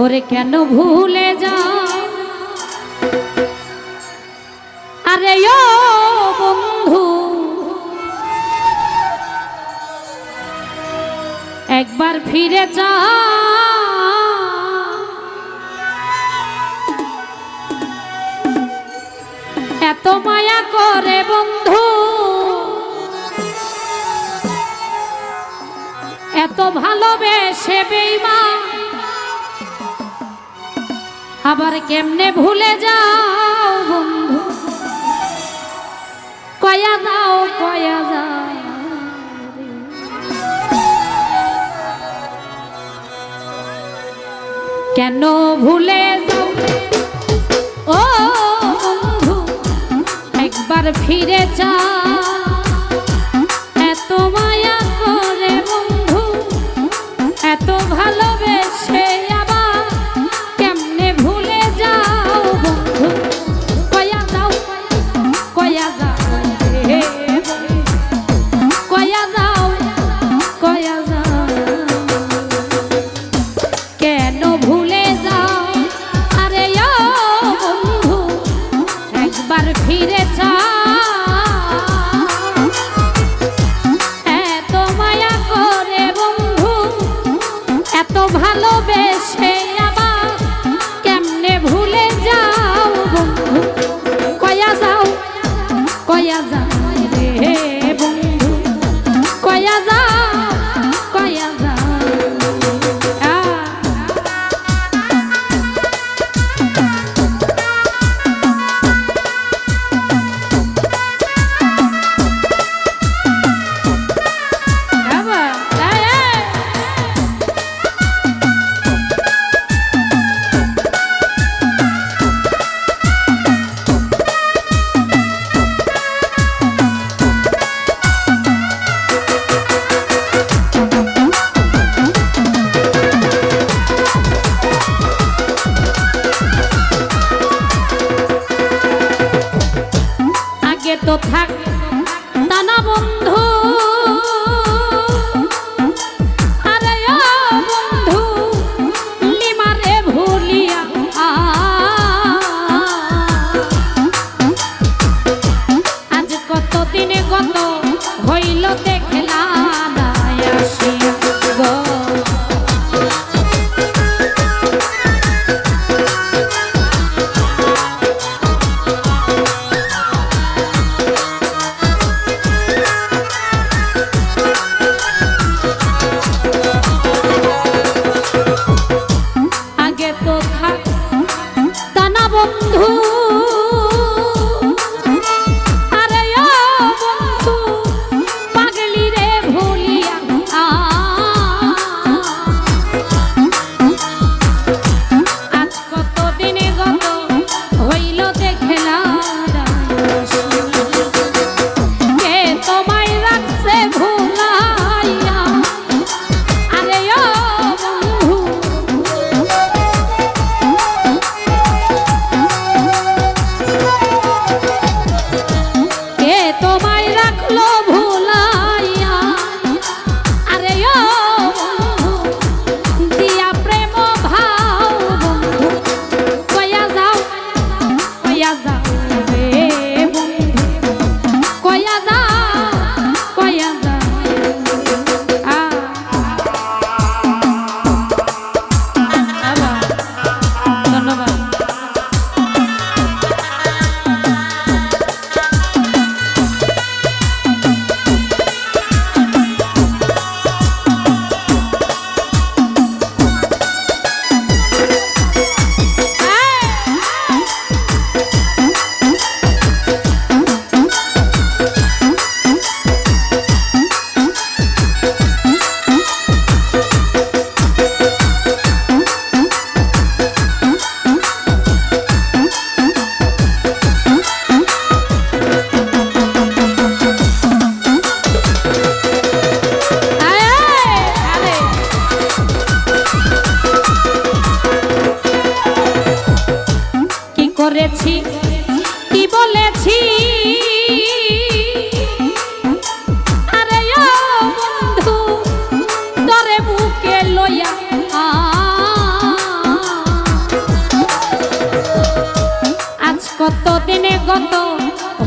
ওরে কেন ভুলে যা আরে ও বন্ধু, একবার ফিরে যা। এত মায়া করে বন্ধু, এত ভালোবেসে বেইমা আবার কেমনে ভুলে যাও বন্ধু? কয়া যাও কয়া যাও কেন ভুলে যাও? ও বন্ধু, একবার ফিরে যা। এত মায়া করে বন্ধু, এত ভালোবেসে 他。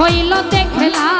হইল দেখলা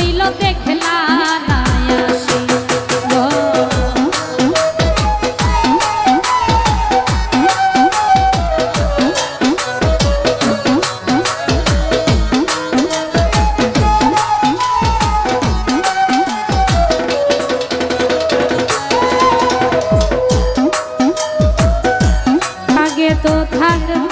হইল দেখলা তো থাকবে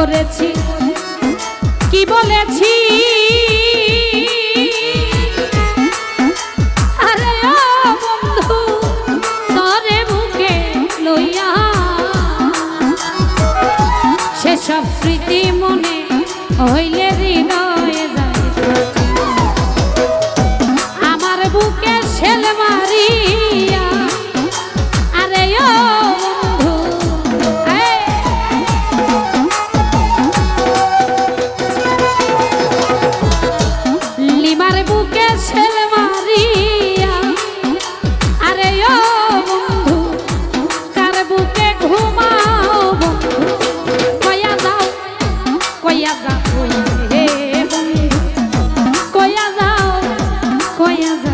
করেছি? কি বলেছি? beleza.